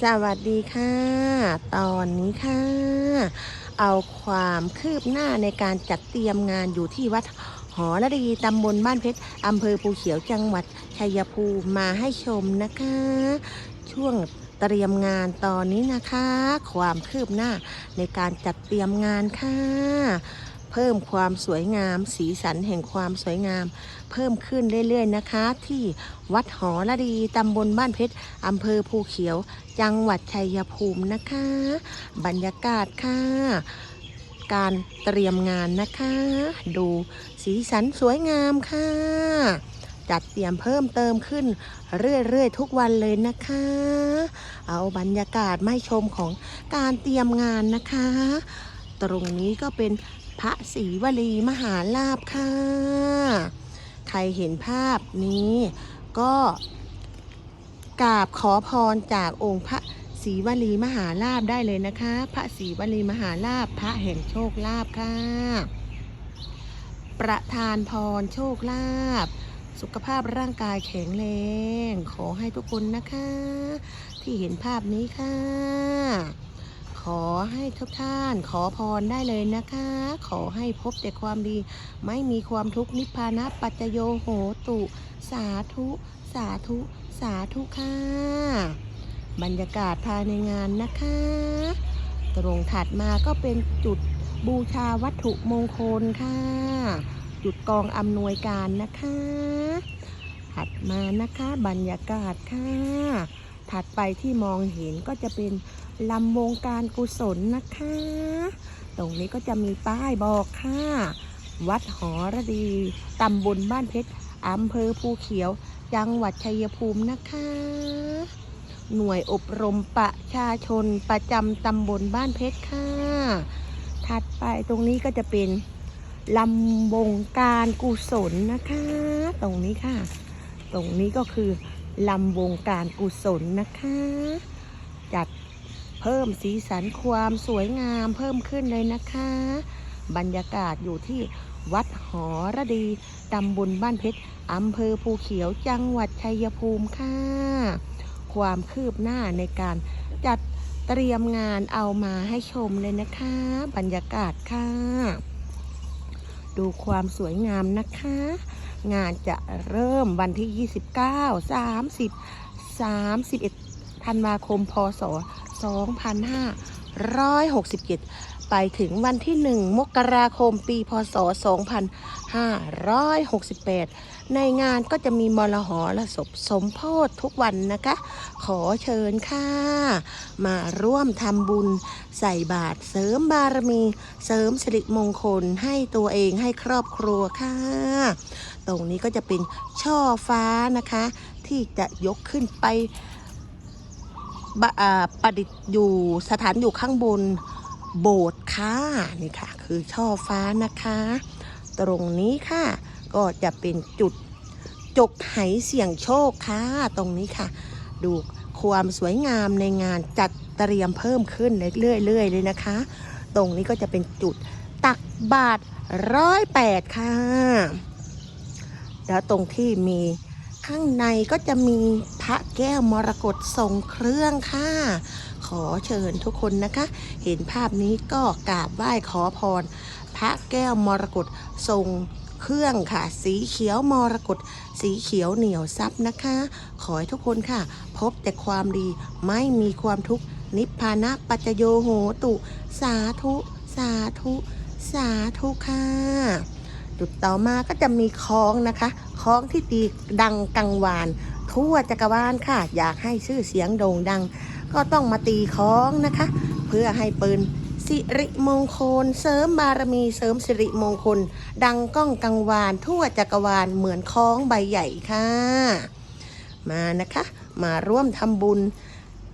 สวัสดีค่ะ ตอนนี้ค่ะ เอาความคืบหน้าในการจัดเตรียมงานอยู่ที่วัดหอระดีตำบลบ้านเพชรอำเภอภูเขียวจังหวัดชัยภูมิมาให้ชมนะคะ ช่วงเตรียมงานตอนนี้นะคะ ความคืบหน้าในการจัดเตรียมงานค่ะ เพิ่มความสวยงาม สีสันแห่งความสวยงาม เพิ่มขึ้นเรื่อยๆนะคะ ที่วัดหอระดีตำบลบ้านเพชรอำเภอภูเขียว จังหวัดชัยภูมินะคะ บรรยากาศค่ะการเตรียมงานนะคะ ดูสีสันสวยงามค่ะ จัดเตรียมเพิ่มเติมขึ้น เรื่อยๆทุกวันเลยนะคะ เอาบรรยากาศไม่ชมของการเตรียมงานนะคะ ตรงนี้ก็เป็น พระศรีวลีมหาลาภค่ะ ใครเห็นภาพนี้ก็กราบขอพรจากองค์พระศรีวลีมหาลาภได้เลยนะคะ พระศรีวลีมหาลาภพระแห่งโชคลาภค่ะ ประทานพรโชคลาภสุขภาพร่างกายแข็งแรง ขอให้ทุกคนนะคะ ที่เห็นภาพนี้ค่ะ อให้ทุกท่านขอพรได้เลยนะคะ ขอให้พบแต่ความดี ไม่มีความทุกข์นิพพานะปัจจโยโหตุ สาธุ สาธุ สาธุค่ะ บรรยากาศภายในงานนะคะ ตรงถัดมาก็เป็นจุดบูชาวัตถุมงคลค่ะ จุดกองอำนวยการนะคะ ถัดมานะคะบรรยากาศค่ะ ถัดไปที่มองเห็นก็จะเป็น ลำวงการกุศลนะคะ ตรงนี้ก็จะมีป้ายบอกค่ะ วัดหอระดี ตำบลบ้านเพชรอำเภอภูเขียว จังหวัดชัยภูมินะคะ หน่วยอบรมประชาชนประจำตำบลบ้านเพชรค่ะ ถัดไปตรงนี้ก็จะเป็นลำวงการกุศลนะคะ ตรงนี้ค่ะ ตรงนี้ก็คือลำวงการกุศลนะคะ จัด เพิ่มสีสันความสวยงามเพิ่มขึ้นเลยนะคะ บรรยากาศอยู่ที่วัดหอระดีตำบลบ้านเพชรอำเภอภูเขียวจังหวัดชัยภูมิค่ะ ความคืบหน้าในการจัดเตรียมงานเอามาให้ชมเลยนะคะ บรรยากาศค่ะ ดูความสวยงามนะคะ งานจะเริ่มวันที่ 29 30 31ธันวาคมพศ 2567 ไปถึงวันที่ 1 มกราคมปี พศ 2568 ในงานก็จะมีมรหรสพสมโพธทุกวันนะคะ ขอเชิญค่ะ มาร่วมทำบุญใส่บาตรเสริมบารมี เสริมสิริมงคลให้ตัวเองให้ครอบครัวค่ะ ตรงนี้ก็จะเป็นช่อฟ้านะคะ ที่จะยกขึ้นไป ประดิษฐ์อยู่สถานอยู่ข้างบนโบสถ์ค่ะนี่ค่ะ คือช่อฟ้านะคะ ตรงนี้ค่ะ ก็จะเป็นจุดจกไหเสี่ยงโชคค่ะ ตรงนี้ค่ะ ดูความสวยงามในงานจัดเตรียมเพิ่มขึ้นเรื่อยๆเลยนะคะ ตรงนี้ก็จะเป็นจุดตักบาตรร้อยแปดค่ะ แล้วตรงที่มี ข้างในก็จะมีพระแก้วมรกตทรงเครื่องค่ะ ขอเชิญทุกคนนะคะ เห็นภาพนี้ก็กราบไหว้ขอพร พระแก้วมรกตทรงเครื่องค่ะ สีเขียวมรกตสีเขียวเหนียวซับนะคะ ขอให้ทุกคนค่ะ พบแต่ความดีไม่มีความทุกข์นิพพานะปัจจโยโหตุ สาธุ สาธุ สาธุค่ะจุดต่อมาก็จะมีคล้องนะคะ ค้องที่ตีดังกังวาน ทั่วจักรวาลค่ะ อยากให้ชื่อเสียงโด่งดัง ก็ต้องมาตีค้องนะคะ เพื่อให้ปืนสิริมงคล เสริมบารมีเสริมสิริมงคล ดังก้องกังวาน ทั่วจักรวาลเหมือนคล้องใบใหญ่ค่ะ มานะคะ มาร่วมทำบุญ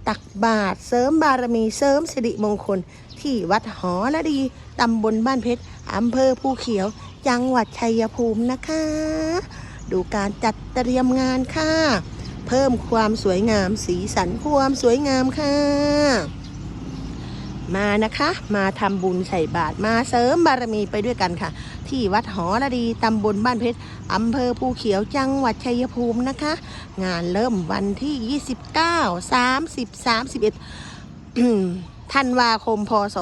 ตักบาตรเสริมบารมีเสริมสิริมงคล ที่วัดหอละดีตำบลบ้านเพชรอำเภอภูเขียว จังหวัดชัยภูมินะคะ ดูการจัดเตรียมงานค่ะ เพิ่มความสวยงามสีสันความสวยงามค่ะ มานะคะ มาทำบุญใส่บาตรมาเสริมบารมีไปด้วยกันค่ะ ที่วัดหอระดีตำบลบ้านเพชรอำเภอภูเขียวจังหวัดชัยภูมินะคะ งานเริ่มวันที่ 29 30 31ธันวาคมพศ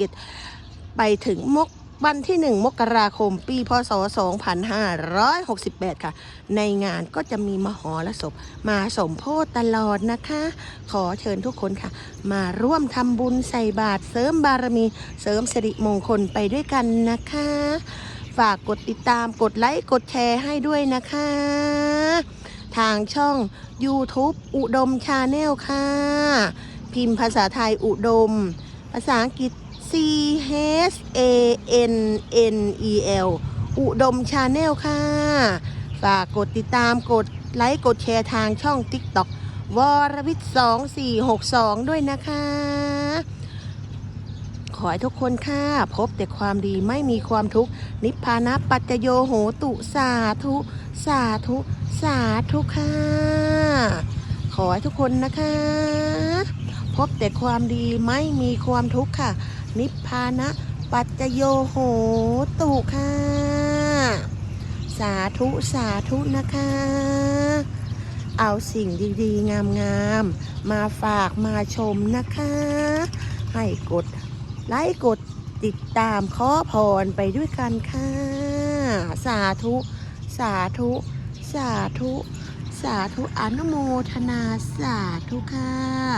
2567 ไปถึงมก วันที่ 1 มกราคม ปี พศ 2568 ค่ะ ในงานก็จะมีมหรสพมาสมโพธตลอดนะคะ ขอเชิญทุกคนค่ะ มาร่วมทำบุญใส่บาตรเสริมบารมีเสริมสิริมงคลไปด้วยกันนะคะ ฝากกดติดตามกดไลค์กดแชร์ให้ด้วยนะคะ ทางช่อง YouTube อุดมชาแนลค่ะ พิมพ์ภาษาไทยอุดม ภาษาอังกฤษ C H A N N E L อุดมชาแนลค่ะ ฝากกดติดตามกดไลค์กดแชร์ทางช่อง TikTok วรวิทย์2462 ด้วยนะคะ ขอให้ทุกคนค่ะ พบแต่ความดีไม่มีความทุกข์ นิพพานะปัจจโยโหตุสาธุ สาธุ สาธุค่ะ ขอให้ทุกคนนะคะ พบแต่ความดีไม่มีความทุกข์ค่ะ นิพพานะ ปัจจโยโหตุค่ะ สาธุสาธุนะคะ เอาสิ่งดี ๆ งามๆ มาฝากมาชมนะคะ ให้กดไลค์กดติดตามขอพรไปด้วยกันค่ะ สาธุ สาธุ สาธุ สาธุอนุโมทนาสาธุค่ะ